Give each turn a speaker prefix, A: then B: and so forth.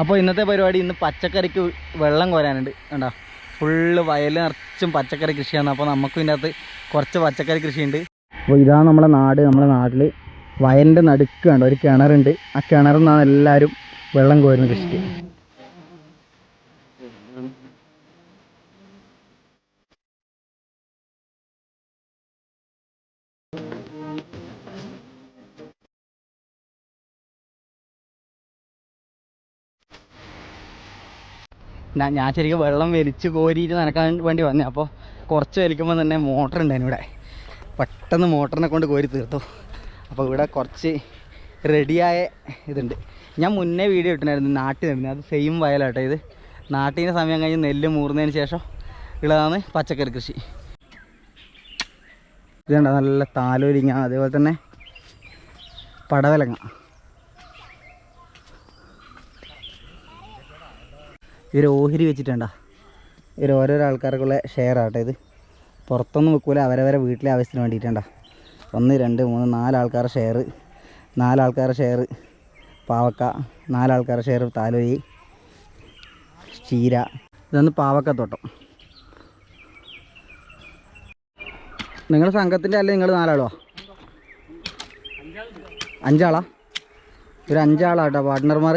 A: അപ്പോൾ ഇന്നത്തെ പരിപാടി ഇന്ന് പച്ചക്കറിക്ക് വെള്ളം കോരാനുണ്ട്. കണ്ടോ? ഫുള്ള് വയൽ നിറച്ചും പച്ചക്കറി കൃഷിയാണ്. അപ്പോൾ നമുക്കും ഇതിന്റെ അകത്ത് കുറച്ച് പച്ചക്കറി കൃഷിയുണ്ട്. അപ്പോൾ ഇതാണ് നമ്മുടെ നാട് നമ്മുടെ നാട്ടിൽ വയലിന്റെ നടുക്ക് കണ്ടോ? ഒരു കിണറുണ്ട്. ആ കിണറിൽ നിന്നാണ് എല്ലാവരും വെള്ളം കോരുന്നത് കൃഷിക്ക്. ഞാൻ ശരിക്കും വെള്ളം വലിച്ച് കോരിയിട്ട് നനക്കാൻ വേണ്ടി വന്നേ. അപ്പോൾ കുറച്ച് വലിക്കുമ്പോൾ തന്നെ മോട്ടർ ഉണ്ടായിരുന്നു ഇവിടെ. പെട്ടെന്ന് മോട്ടറിനെ കൊണ്ട് കോരി തീർത്തു. അപ്പോൾ ഇവിടെ കുറച്ച് റെഡിയായ ഇതുണ്ട്. ഞാൻ മുന്നേ വീഡിയോ ഇട്ടിട്ടുണ്ടായിരുന്നു നാട്ടിൽ നിന്ന്. അത് സെയിം വയലാട്ടോ ഇത്. നാട്ടിന്റെ സമയം കഴിഞ്ഞ് നെല്ല് മൂർന്നതിന് ശേഷം ഉള്ളതാണ് പച്ചക്കറി കൃഷി. ഇതുണ്ട് നല്ല താലോലിങ്ങ അതേപോലെ തന്നെ പടവലങ്ങ. ഇവർ ഓഹരി വെച്ചിട്ടുണ്ടാ. ഇവർ ഓരോരോ ആൾക്കാർക്കുള്ള ഷെയർ ആട്ടെ ഇത്. പുറത്തൊന്നും വെക്കൂല അവരവരെ വീട്ടിലെ ആവശ്യത്തിന് വേണ്ടിയിട്ടുണ്ടാ. ഒന്ന് രണ്ട് മൂന്ന് നാലാൾക്കാരുടെ ഷെയർ നാലാൾക്കാരുടെ ഷെയർ പാവക്ക നാലാൾക്കാരുടെ ഷെയർ താലോയി ചീര. ഇതൊന്ന് പാവക്കത്തോട്ടം. നിങ്ങൾ സംഘത്തിന്റെ അല്ലേ നിങ്ങൾ നാലാളോ? അഞ്ചാളാ? ഒരു അഞ്ചാളാട്ടോ പാർട്ട്ണർമാർ